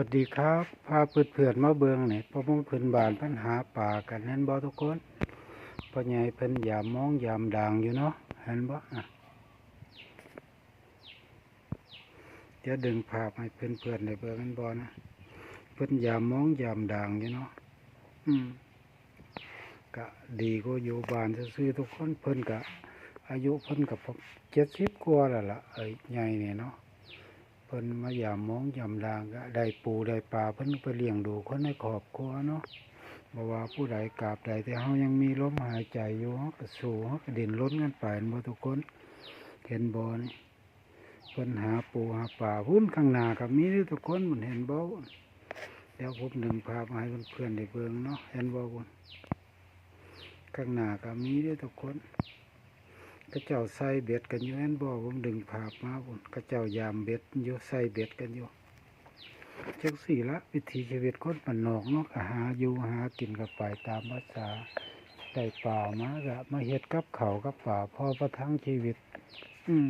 วัสดีครับพาเพื่อนเพื่อนมาเบิงเนี่ยพอมงเพื่อนบานปัญหาป่ากันเห็นบ่ทุกคนพ่อใหญ่เพิ่นยามมองยามด่างอยู่เนาะเห็นบ่อะเดี๋ยวดึงภาพให้เพื่อนเพื่อนๆได้เบิ่งกันบ่นะเพิ่นยามมองยามด่างอยู่เนาะอืมก็ดีกว่าอยู่บ้านซื่อทุกคนเพิ่นก็อายุเพิ่นก็เจ็ดสิบกว่าแล้วล่ะไอ้ใหญ่นี่ยเนาะ เพิ่นมายามมองยามดางก็ได้ปูได้ปลาเพิ่นไปเลี้ยงดูคนในครอบครัวเนาะบ่ว่าผู้ใดกราบใดแต่เฮายังมีลมหายใจอยู่เฮาก็สู้เฮาก็ดิ้นรนกันไปนบ่ทุกคนเห็นบ่นี่เพิ่นหาปูหาปลาพุ่นข้างหน้าก็มีทุกคนมันเห็นบ่เดี๋ยวผมดึงภาพมาให้เพื่อนๆได้เบิ่งเนาะเห็นบ่พุ่นข้างหน้าก็มีทุกคน กระเจ้าใส่เบ็ดกันอยู่แอนบ่ผมดึงภาพมาพุ่นกระเจ้ายามเบ็ดอยู่ใส่เบ็ดกันอยู่จังสี่ละวิถีชีวิตคนบ้านนอกเนาะก็หาอยู่หากินกับไปตามภาษาได้ป่ามาก็มาเฮ็ดกับเขากับป่าพอประทังชีวิต อืม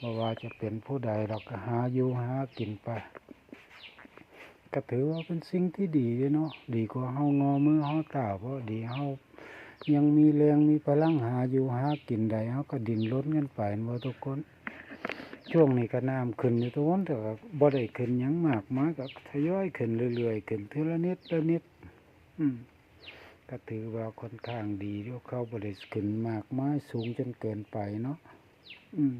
บ่ว่าจะเป็นผู้ใดเราก็หาอยู่หากินไปก็ถือว่าเป็นสิ่งที่ดีเด้เนาะดีกว่าเฮางอมือเฮาตาเพราะดีเฮา ยังมีแรงมีพลังหาอยู่หากินได้เขาก็ดิ้นรนกันไปหมดทุกคน ช่วงนี้ก็น้ำขึ้นอยู่ทุกคนแต่ก็บ่ได้ขึ้นยังมากมายก็ทยอยขึ้นเรื่อยๆขึ้นทีละนิดละนิด อืมก็ถือว่าค่อนข้างดีที่เขาบ่ได้ขึ้นมากมายสูงจนเกินไปเนาะอืม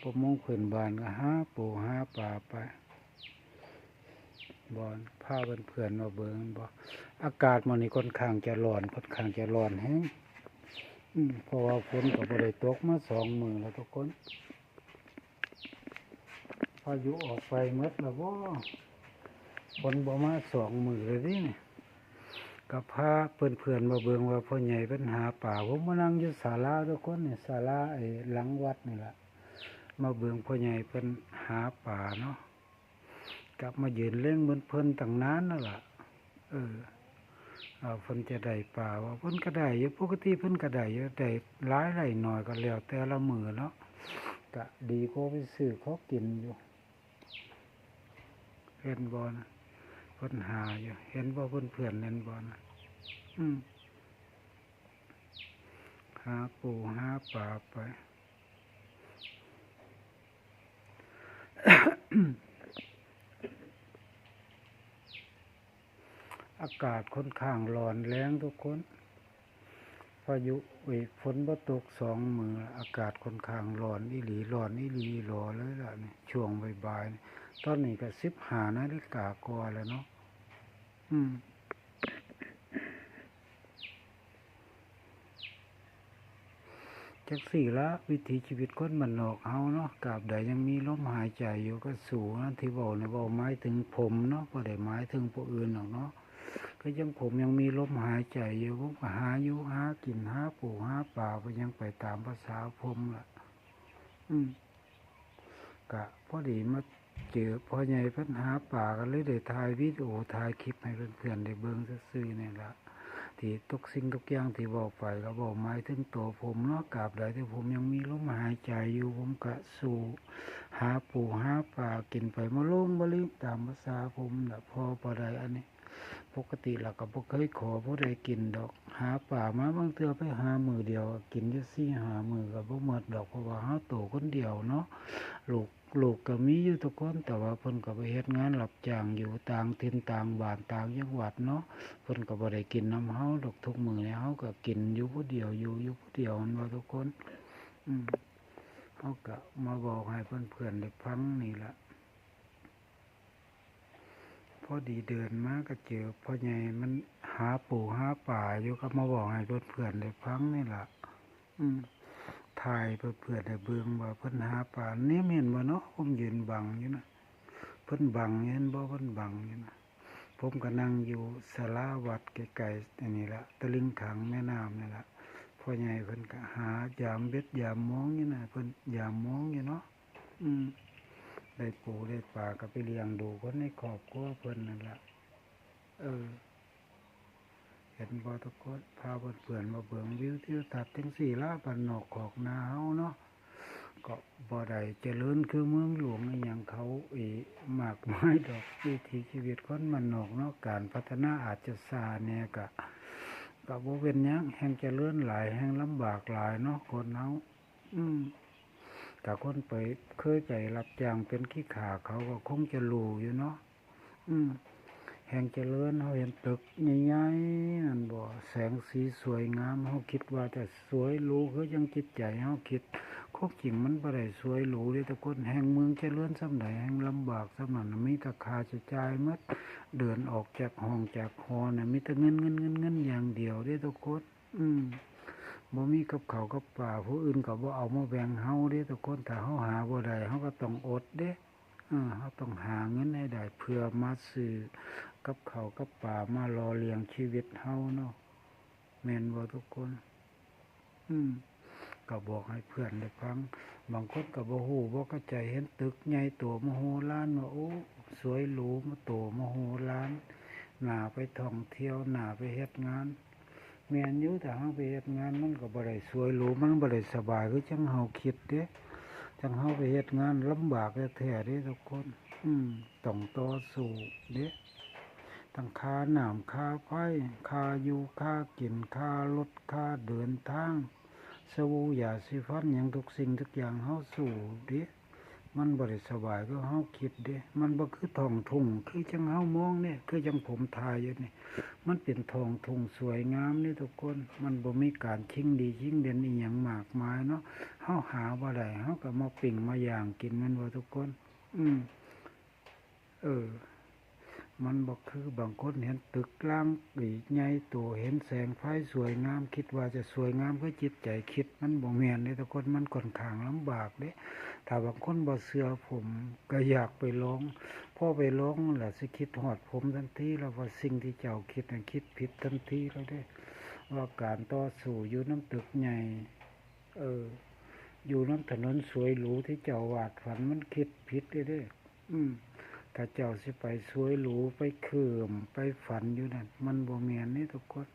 ประมงพื้นบ้านก็หาปูหาปลาไป บอนพาเพื่อนๆมาเบิ่งบ่อากาศมันนี่ค่อนข้างจะร้อนค่อนข้างจะร้อนแห้งเพราะว่าฝนก็บ่ได้ตกมาสองมือแล้วทุกคนพายุออกไปหมดแล้วบ่ฝนบ่มาสองมือเลยดิเนี่ยก็พาเพื่อนๆมาเบิ่งว่าพ่อใหญ่เพิ่นหาป่าผมมานั่งอยู่ศาลาทุกคนเนี่ยศาลาไอ้หลังวัดนี่แหละมาเบิ่งพ่อใหญ่เพิ่นหาป่าเนาะ กลับมายืนเล่งเหมือนเพิ่นตั้งนานนั่นล่ะเออเอาเพิ่นจะได้ป่าว่าเพิ่นก็ได้อยู่ปกติเพิ่นก็ได้อยู่ได้หลายหลายหน่อยก็แล้วแต่ละมือเนาะก็ดีกว่าไปซื้อเขากินอยู่เห็นบ่นะเพิ่นหาอยู่เห็นบ่เพิ่นเพื่อนเล่นบ่นะอืมหาปูหาปลาไป อากาศค่อนข้างร้อนแรงทุกคนพายุอยฝนบ่ตกสองมืออากาศค่อนข้างร้อนอีหลีร้อนอีหลีรอเลยล่ะนี่ช่วงบ่ายๆตอนนี้ก็สิบหานาฬิกากว่าแล้วเนาะอืมจักสี่ละวิถีชีวิตคนมันนอกเฮาเนาะกาบใดยังมีลมหายใจอยู่ก็สู่นะที่บอกนี่ยบอกหมายถึงผมเนาะบ่ได้หมายถึงผู้อื่นหรอกเนาะ ก็ยังผมยังมีลมหายใจอยู่ผมก็หาอยู่หากินหาปูหาปลาก็ยังไปตามภาษาผมล่ะอืมกะพอดีมาเจอพ่อใหญ่เพิ่นหาป่ากันเลยได้ถ่ายวิดีโอถ่ายคลิปให้เพื่อนๆได้เบิ่งซื่อๆนี่ล่ะที่ทุกสิ่งทุกอย่างที่บอกไปก็บอกหมายถึงตัวผมเนาะกาบใดที่ผมยังมีลมหายใจอยู่ผมก็สู่หาปูหาปลากินไปมาลุงมาลืมตามภาษาผมนะพอปได้อันนี้ ปกติเราก็บ่เคยขอผู้ใดกินดอก หาป่ามาบางเทื่อไปหามือเดียว กินอยู่สี่หามือก็บ่หมดดอกเพราะว่าเฮาโตคนเดียวเนาะลูกลูกก็มีอยู่ทุกคนแต่ว่าเพิ่นก็ไปเฮ็ดงานรับจ้างอยู่ต่างถิ่นต่างบ้านต่างจังหวัดเนาะเพิ่นก็บ่ได้กินน้ำเฮาดอกทุกมื้อเนี่ยเฮาก็กินอยู่ผู้เดียวอยู่อยู่ผู้เดียวนั่นว่าทุกคน อืมเฮาก็มาบอกให้เพื่อนๆได้ฟังนี่ล่ะ พอดีเดินมาก็เจอพ่อใหญ่มันหาปู่หาป่าอยู่ก็มาบอกให้เพื่อนๆได้ฟังนี่แหล่ะอืมถ่ายเพื่อนๆได้เบิ่งว่าเพิ่นหาป่าเนี่ยแม่นบ่เนาะผมยืนบังอยู่นะเพิ่นบังเห็นบ่เพิ่นบังอยู่นะผมก็นั่งอยู่ศาลาวัดไกลๆอันนี้ละตะลิงขังแม่น้ำนี่ละพ่อใหญ่เพิ่นก็หายามเบ็ดยามมองอยู่นะเพิ่นยามมองอยู่เนาะอืม ได้ปูได้ปลาก็ไปเลี้ยงดูคนในครอบครัวเพิ่นนั่นละเออ เห็นบ่ทุกคนพาเพื่อนมาเบิ่งวิวทิวทัศน์จังสี่ละบ้านนอกขอกนาเฮาเนาะก็บ่ได้เจริญคือเมืองหลวงอย่างเขาอีมากมายดอกวิถีชีวิตคนมันนอกเนาะการพัฒนาอาจจะซาเนี่ยก็ก็บ่เป็นยังแห่งเจริญหลายแห่งลำบากหลายเนาะคนเฮาอืม ถ้าคนไปเคยใจรับจ้างเป็นขี้ขาเขาก็คงจะรู้อยู่เนาะอืมแห่งเจริญเฮาเห็นตึกใหญ่ๆนั่นบ่แสงสีสวยงามเฮาคิดว่าแต่สวยหรูคือจังจิตใจเฮาคิดควบจริงมันบ่ได้สวยหรูเด้แต่คนแห่งเมืองเจริญส่ำใดแห่งลำบากส่ำนั้นมีแต่ค่าใช้จ่ายหมดเดินออกจากห้องจากหอน่ะมีแต่เงินเงินเงินเงินอย่างเดียวเด้ทุกคนอืม บ่มีกับเขากับปลาผู้อื่นก็บ่เอามาแบ่งเฮาเด้ทุกคนถ้าเฮาหาบ่ได้เฮาก็ต้องอดเด้เออเขาต้องหาเงินให้ได้เพื่อมาซื้อกับเขากับป่ามารอเลี้ยงชีวิตเฮาเนาะแม่นบ่ทุกคน อืมก็บอกให้เพื่อนได้ฟังบางคนก็บ่ฮู้บ่เข้าใจเห็นตึกใหญ่โตมโหฬารว่าโอ้สวยหรูมาโตมโหฬารน่าไปท่องเที่ยวน่าไปเฮ็ดงาน แม่นอยู่แต่เฮาไปเฮ็ดงานมันก็บ่ได้สวยหรูมันบ่ได้สบายคือจังเฮาคิดเด้จังเฮาไปเฮ็ดงานลำบากแท้ๆเด้ทุกคน อืมต้องต่อสู้เด้ทั้งค่าน้ำค่าไฟค่าอยู่ค่ากินค่ารถค่าเดินทางสบู่ยาสีฟันหยังทุกสิ่งทุกอย่างเฮาสู้เด้ มันบริสบายก็เฮาคิดเด้ มันบ่คือทองทุ่งคือจังเฮามองเนี่ยคือจังผมทายอยู่นี่มันเป็นทองทุ่งสวยงามนี่ทุกคน มันบ่มีการชิงดีชิงเด่นอีหยังมากมายเนาะเฮาหาบ่ได้เฮาก็มาปิ่งมาย่างกินมันบ่ทุกคน อืมเออ มันบ่คือบางคนเห็นตึกล่างปีใหญ่โตเห็นแสงไฟสวยงามคิดว่าจะสวยงามเพื่อจิตใจคิด มันบ่แม่นเด้ทุกคนมันค่อนขางลำบากเด้ถ้าบางคนบ่เชื่อผมก็อยากไปลองพ่อไปลองแล้วสิคิดฮอดผมทันทีแล้วว่าสิ่งที่เจ้าคิดน่ะคิดผิดทันทีแล้วเด้ ว่าการต่อสู้อยู่น้ำตึกใหญ่เออ อยู่น้ำถนนสวยหรูที่เจ้าวาดฝันมันคิดผิดเด้เด้อืม ถ้าเจ้าสิไปสวยหรูไปเขื่อมไปฝันอยู่นั่นมันบ่แม่นนี่ทุกคน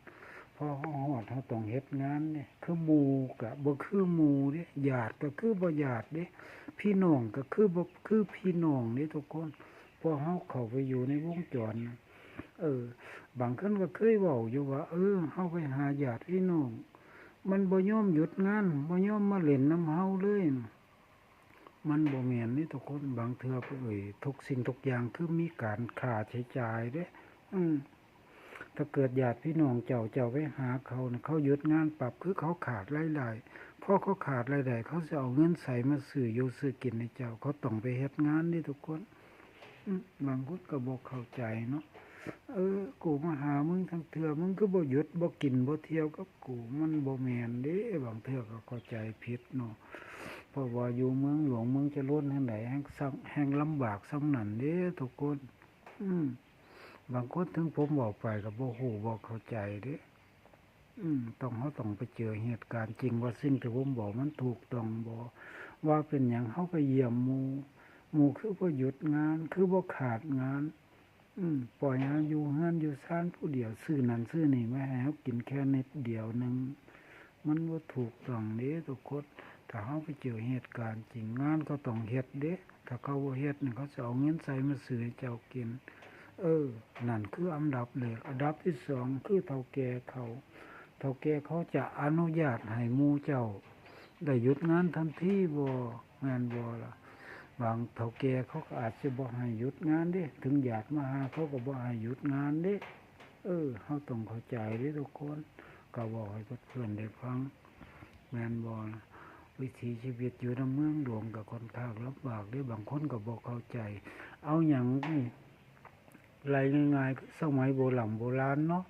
พอเฮาฮอดเฮาต้องเฮ็ดงานเนี่ยคือมูก็บ่คือมู่เด้ญาติก็คือบ่ญาติเด้พี่น้องก็คือบ่คือพี่น้องนี่ทุกคนพอเฮาเข้าไปอยู่ในวงจรเออ บางคนก็เคยเว้าอยู่ว่า เออเฮาไปหาญาติพี่น้องมันบ่ยอมหยุดงานบ่ยอมมาเล่นน้ำเฮาเลยนะ มันบ่แม่นนี่ทุกคนบางเทื่อเอ้ยทุกสิ่งทุกอย่างคือมีการค่าใช้จ่ายด้อืมถ้าเกิดญาติพี่น้องเจ้าเจ้าไปหาเขานะเขาหยุดงานปรับคือเขาขาดรายได้พอเขาขาดรายได้เขาจะเอาเงินใส่มาซื้ออยู่ซื้อกินให้เจ้า เขาต้องไปเฮ็ดงานนี่ทุกคนบางคนก็บ่เข้าใจเนาะเออ กูมาหามึงทั้งเทื่อมึงก็บ่หยุดบ่กินบ่เที่ยวกับกูมันบ่แมนเด้บางเทื่อก็เข้าใจผิดเนาะ เพราะว่าอยู่เมืองหลวงเมืองเจริญแห่งใดแห่งซังแห่งลำบากซ้ำนั่นเด้ทุกคน อืม บางคนถึงผมบอกไปก็บ่ฮู้บ่เข้าใจเด้อืมต้องเฮาต้องไปเจอเหตุการณ์จริงว่าสิ่งที่ผมบอกมันถูกต้องบ่ว่าเป็นหยังเฮาไปเยี่ยมหมู่หมู่คือบ่หยุดงาน คือบ่ขาดงาน อืมปล่อยให้อยู่เฮือนอยู่ซ่านผู้เดียวซื้อนั่นซื้อนี่มาให้เฮากินแค่นิดเดียวหนึงมันบ่าถูกต้องเด้ทุกคน ถ้าเฮาไปเจอเหตุการณ์จริงงานก็ต้องเฮ็ดเด้ถ้าเขาบ่เฮ็ดนี่เขาจะเอาเงินใส่มาซื้อเจ้ากิน เออ นั่นคืออันดับแรกอันดับที่สองคือเฒ่าแก่เขาเฒ่าแก่เขาจะอนุญาตให้หมู่เจ้า ได้หยุดงานทันทีบ่แม่นบ่ล่ะบางเฒ่าแก่เขาก็อาจจะบ่ให้หยุดงานเด้ ถึงญาติมาหาเขาก็บ่ให้หยุดงานเด้ เออเฮาต้องเข้าใจเด้ทุกคนก็บอกให้เพื่อนได้ฟังแม่นบ่ล่ะ วิถีชีวิตอยู่ในเมืองหลวงก็ค่อนข้างลำบากเด้บางคนก็บ่เข้าใจ เอาหยังไล่ง่ายๆสมัยโบราณโบราณเนาะ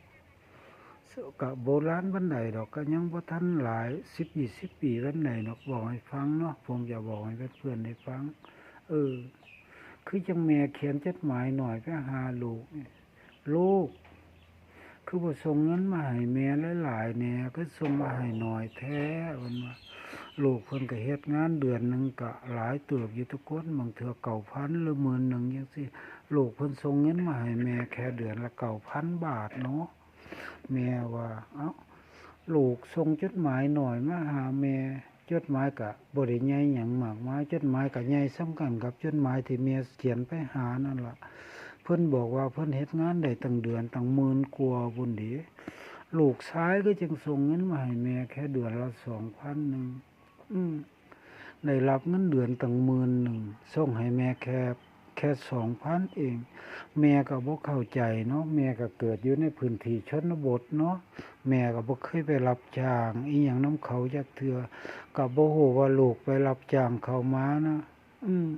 ก็โบราณบันไดดอกก็ยังบ่ทันหลายสิบยี่สิบปีบันไดดอกบอกให้ฟังเนาะผมจะบอกให้เพื่อนๆได้ฟัง เออ คือจังแม่เขียนจดหมายหน่อยไปหาลูกลูกคือบ่ส่งเงินมาให้แม่หลายๆแหน่ยก็ส่งมาให้หน่อยแท้เพิ่นว่า ลูกเพิ่นก็เฮ็ดงานเดือนหนึ่งก็หลายเติบอยู่ทุกคนบางเทื่อ9,000หรือหมื่นหนึ่งจังซี่ลูกเพิ่นส่งเงินมาให้แม่แค่เดือนละ9,000บาทเนาะแม่ว่าเอ้าลูกส่งจดหมายหน่อยมาหาแม่จดหมายก็บ่ได้ใหญ่หยังมากมายจดหมายก็ใหญ่สำคัญกับจดหมายที่เมียเขียนไปหานั่นล่ะ เพิ่นบอกว่าเพิ่นเฮ็ดงานได้ตั้งเดือนตั้งหมื่นกว่าพุ่นเดิลูกชายก็จึงส่งเงินมาให้แม่แค่เดือนละ2,000นึง อืมได้รับเงินเดือนตั้งหมื่นหนึ่งส่งให้แม่แค่แค่2,000เอง แม่ก็บ่เข้าใจเนาะแม่ก็เกิดอยู่ในพื้นที่ชนบทเนาะแม่ก็บ่เคยไปรับจ้าง อีหยังนํเขาจักเทื่อก็บ่ฮู้ว่าลูกไปรับจ้างเขามานะอืม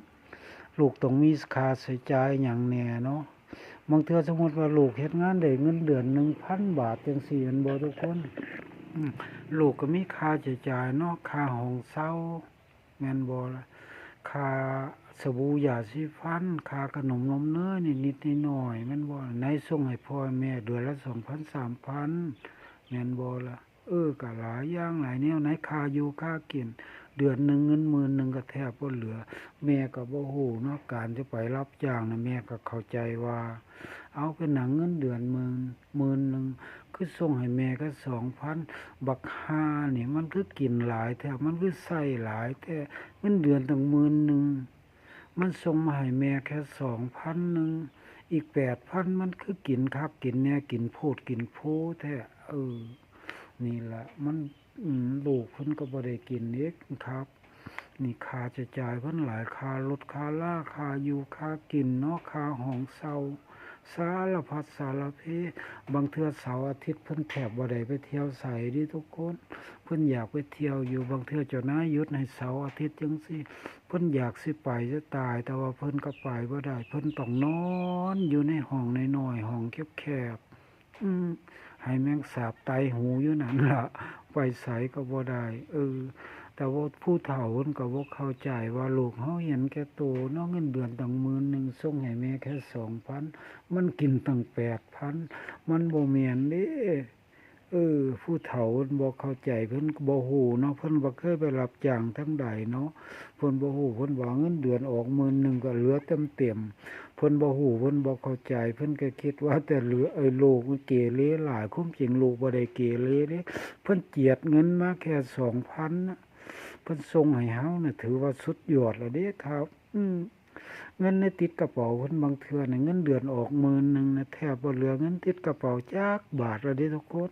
ลูกต้องมีค่าใช้จ่ายหยังแหน่เนาะบางเทื่อสมมุติว่าลูกเฮ็ดงานได้เงินเดือน1,000บาทจังซี่แม่นบ่ทุกคนอืม ลูกก็มีค่าใช้จ่ายเนาะค่าห้องเช่าแม่นบ่ล่ะค่าสบู่ยาสีฟันค่าขนมนมเนยนิดๆหน่อยๆแม่นบ่ไหนส่งให้พ่อแม่เดือนละ2,000 3,000แม่นบ่ล่ะเออก็หลายอย่างหลายแนวไหนค่าอยู่ค่ากินเดือนหนึ่งเงินหมื่นหนึ่งก็แทบบ่เหลือ แม่ก็บ่ฮู้เนาะการจะไปรับจ้างนะแม่ก็เข้าใจว่า เอาเป็นหนังเงินเดือนหมื่นหมื่นหนึ่งคือส่งให้แม่ก็สองพันบักฮาเนี่ยมันคือกินหลายแท้มันคือใส่หลายแท้เงินเดือนตั้งหมื่นหนึ่งมันส่งมาให้แม่แค่สองพันหนึ่งอีกแปดพันมันคือกินคักกินแน่กินโพดกินโพแท้เออ นี่แหละมันลูกเพิ่นก็บ่ได้กินเอกครับ นี่ค่าใช้จ่ายเพิ่นหลายค่ารถค่าล่าค่าอยู่ค่ากินเนาะค่าห้องเช่า สารพัดสารเพบางเทื่อเสาร์อาทิตย์เพิ่นแทบบ่ได้ไปเที่ยวไสเดิทุกคน เพิ่นอยากไปเที่ยวอยู่บางเทื่อเจ้าน้ายุดให้เสาร์อาทิตย์จังซี่เพิ่นอยากสิไปจะตาย แต่ว่าเพิ่นก็ไปบ่ได้ เพิ่นต้องนอนอยู่ในห้องในน้อยห้องแคบๆอืมให้แมงสาบไตหูอยู่นั่นล่ะไปไสก็บ่ได้เออ แต่ว่าผู้เฒ่าเพิ่นก็บ่เข้าใจว่าลูกเฮาเห็นแก่โตเนาะเงินเดือนตั้งหมื่นหนึ่งส่งให้แม่แค่2,000มันกินตั้ง8,000มันบ่แม่นเด้เออ ผู้เฒ่าเพิ่นบ่เข้าใจเพิ่นบ่ฮู้เนาะเพิ่นบ่เคยไปรับจ้างทั้งใดเนาะเพิ่นบ่ฮู้เพิ่นว่าเงินเดือนออกหมื่นหนึ่งก็เหลือเต็มๆเพิ่นบ่ฮู้เพิ่นบ่เข้าใจ เพิ่นก็คิดว่าแต่เหลือเอ้ลูกเกเรหลายความจริงลูกบ่ได้เกเรเด้เพิ่นเจียดเงินมาแค่2,000น่ะ เพิ่นส่งให้เฮาน่ะถือว่าสุดยอดแล้วเด้ครับ อืมเงินในติดกระเป๋าเพิ่นบางเทื่อน่ะเงินเดือนออกหมื่นหนึ่งน่ะแทบบ่เหลือเงินติดกระเป๋าจักบาทแล้วเด้ทุกคน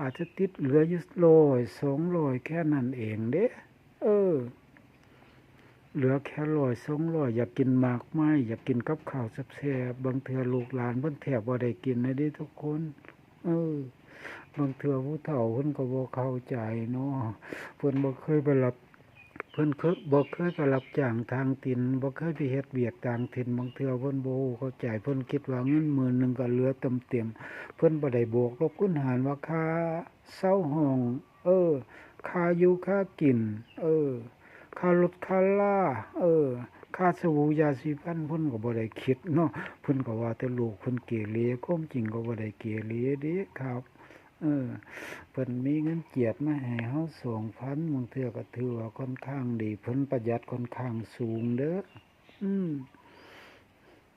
อาจจะติดเหลืออยู่ร้อยสองร้อยแค่นั้นเองเด้เออ เหลือแค่ร้อยสองร้อยอยากกินหมากไม้อยากกินกับข้าวแซ่บๆบางเทื่อลูกหลานเพิ่นแทบบ่ได้กินนะเด้ทุกคน เออ บางเทื่อผู้เฒ่าเพิ่นก็บ่เข้าใจเนาะเพิ่นบ่เคยไปรับเพิ่นเคยบ่เคยไปรับจ้างทางถิ่นบ่เคยไปเฮ็ดเวียกต่างถิ่นบางเทื่อเพิ่นบูเข้าใจเพิ่นคิดว่าเงินหมื่นหนึ่งก็เหลือเต็มๆเพิ่นบ่ได้บวกลบคูณหารว่าค่าเช่าห้อง เออค่าอยู่ค่ากิน เออค่ารถค่าล่า เออ ค่าสบู่ยาสีฟันเพิ่นก็บ่ได้คิดเนาะเพิ่นก็ว่าแต่ลูกเพิ่นเกเรความจริงก็บ่ได้เกเรเด้ครับ เออเพิ่นมีเงินเจียดมาให้เฮา2,000บางเทื่อก็ถือว่าค่อนข้างดีเพิ่นประหยัดค่อนข้างสูงเด้ออืม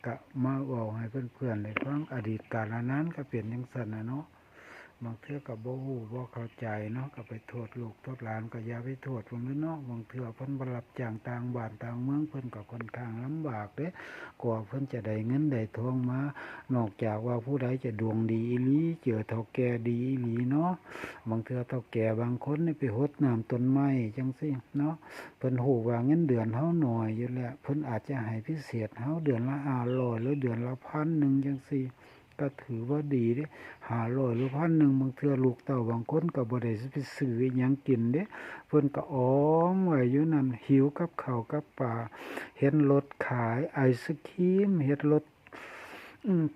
ก็มาเว้าให้เพื่อนๆได้ฟังอดีตกาลนั้นก็เป็นจังซั่นน่ะเนาะ บางเทื่อก็บ่ฮู้บ่เข้าใจเนาะก็ไปโทษลูกโทษหลานก็อย่าไปโทษพิ่นเด้เนาะบางเทื่อเพิ่นบรับจ้างต่างบ้านต่างเมืองเพิ่นก็ค่อนข้างลำบากเด้กว่าเพิ่นจะได้เงินได้ทองมานอกจากว่าผู้ใดจะดวงดีอีหลีเจอเฒ่าแก่ดีอีหลีเนาะบางเทื่อเฒ่าแก่บางคนนี่ไปรดน้ำต้นไม้จังซี่เนาะเพิ่นฮู้ว่าเงินเดือนเฮาหน้อยอยู่แล้วเพิ่นอาจจะให้พิเศษเฮาเดือนละ500หรือเดือนละพันหนึ่งจังซี่ ก็ถือว่าดีเด้500หรือพันหนึ่งบางเทือลูกเต้าบางคนก็บ่ได้สิไปซื้ออิหยังกินเด้เพิ่นก็อ้อมไว้อยู่นั่นหิวกับข้าวกับปลาเห็นรถขายไอศกรีมเห็นรถ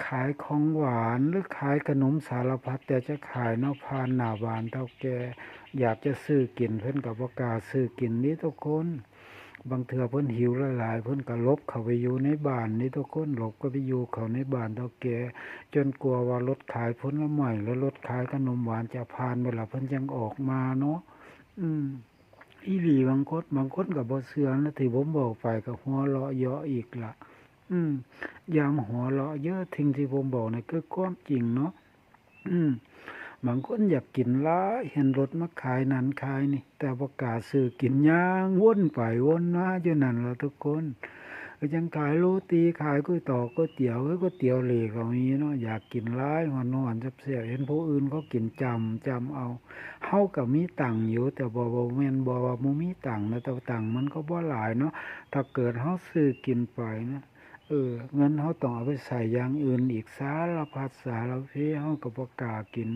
ขายของหวานหรือขายขนมสารพัดแต่จะขายเนาะผ่านหน้าบานเฒ่าแก่อยากจะซื้อกินเพิ่นก็บ่กล้าซื้อกินนี่ทุกคน บางเทื่อเพิ่นหิวหลายๆเพิ่นก็ลบเข้าไปอยู่ในบ้านนี่ทุกคนหลบก็ไปอยู่เข้าในบ้านเฒ่าแก่จนกลัวว่ารถขายผลไม้หรือรถขายขนมหวานจะผ่านเวลาเพิ่นยังออกมาเนาะอืมอีหลีบางคนบางคนก็บ่เชื่อนะที่ผมบอกไปก็หัวเราะเยาะอีกละอืมยามหัวเราะเยอะทิ้งที่ผมบอกนี่คือความจริงเนาะอืม บางคนอยากกินหลายเห็นรถมาขายนั่นขายนี่ แต่บ่กล้าซื้อกินย่างวนไปวนมาอยู่นั่นละทุกคนก็ยังขายโรตีขายก๋วยตอกก๋วยเตี๋ยวก๋วยเตี๋ยวเหลก็มีเนาะอยากกินหลายหอนๆแซ่บๆเห็นผู้อื่นเขากินจำจำเอาเฮาก็มีตังค์อยู่ แต่บ่บ่แมนบ่ว่าบ่มีตังค์นะแต่ตังค์มันก็บ่หลายเนาะถ้าเกิดเฮาซื้อกินไปนะ เออเงินเฮาต้องเอาไปใส่อย่างอื่นอีกสารพัดสารเพเฮาก็บ่กากิน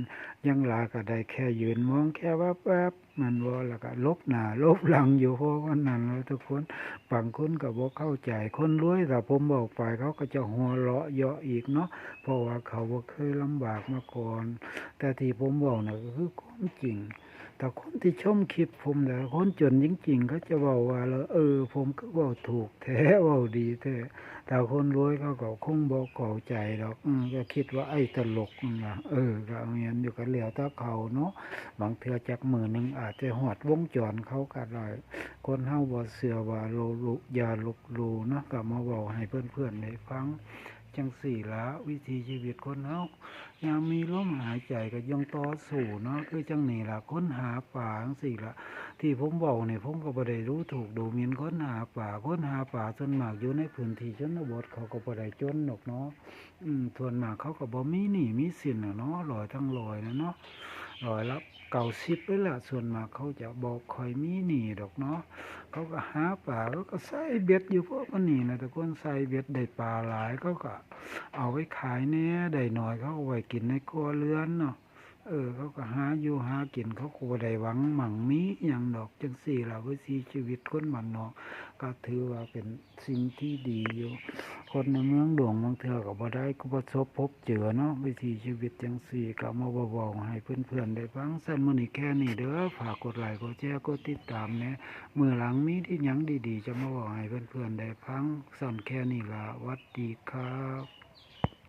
ยังลายก็ได้แค่ยืนมองแค่ว่าแป๊บมันบ่แล้วก็ลบหน้าลบหลังอยู่เพราะว่านั้นแหละทุกคนบางคนก็บ่เข้าใจคนรวยถ้าผมบอกไปเขาก็จะหัวเราะเยาะอีกเนาะเพราะว่าเขาเคยลำบากมาก่อน แต่ที่ผมบอกน่ะก็คือความจริง แต่คนที่ชมคลิปผมแต่คนจนจริงๆเขาจะบอกว่าแล้วเออ ผมก็เว่าถูกแท้เว่าดีแท้แต่คนรวยเขาก็คงบอกเข้าใจดอกก็คิดว่าไอ้ตลกนะเออก็เอาเงี้ยอยู่กันเหลียวตาเขาเนาะบางเทือจักมือหนึ่งอาจจะหอดวงจรเขาก็ได้คนเฮาบ่เสือว่าโลลุยาลบหลู่เนะก็มาเว้าให้เพื่อนๆได้ฟัง จังสี่ละวิธีชีวิตคนเฮายามมีลมหายใจก็ยังต่อสู้เนาะคือจังนี่ละค้นหาป่าจังสี่ละที่ผมบอกเนี่ยผมก็บ่ได้รู้ถูกดูหมิ่นค้นหาป่าค้นหาป่าส่วนมากอยู่ในพื้นที่ชนบทเขาก็บ่ได้จนหรอกเนาะอืมส่วนมากเขาก็บ่มีหนี้มีสินเนาะร้อยทั้งร้อยนะเนาะร้อยละ เก่าสิบไปละส่วนมากเขาจะบอกคอยมีหนีดอกเนาะเขาก็หาปลาเขาก็ใส่เบ็ดอยู่พวกมันหนีนะแต่คนใส่เบ็ดได้ปลาหลายเขาก็เอาไว้ขายเนี่ยได้หน่อยเขาก็ไว้กินในครัวเรือนเนาะ เออ เขาก็หาอยู่หากินเขาก็บ่ได้หวังหมั่งมีอย่างดอกจังสี่ล่ะวิถีชีวิตคนบ้านนอกก็ถือว่าเป็นสิ่งที่ดีอยู่ คนในเมืองหลวงบางเทือก็บ่ได้ก็ประสบพบเจอเนาะวิถีชีวิตจังสี่ก็มาเว้าๆให้เพื่อนๆได้ฟังซั่นมื้อนี้แค่นี้เด้อฝากกดไลค์กดแชร์กดติดตามแหน่เมื่อหลังมีที่หยังดีๆ จะมาบอกให้เพื่อนๆได้ฟังสั่นแค่นี้ละวัดดีครับ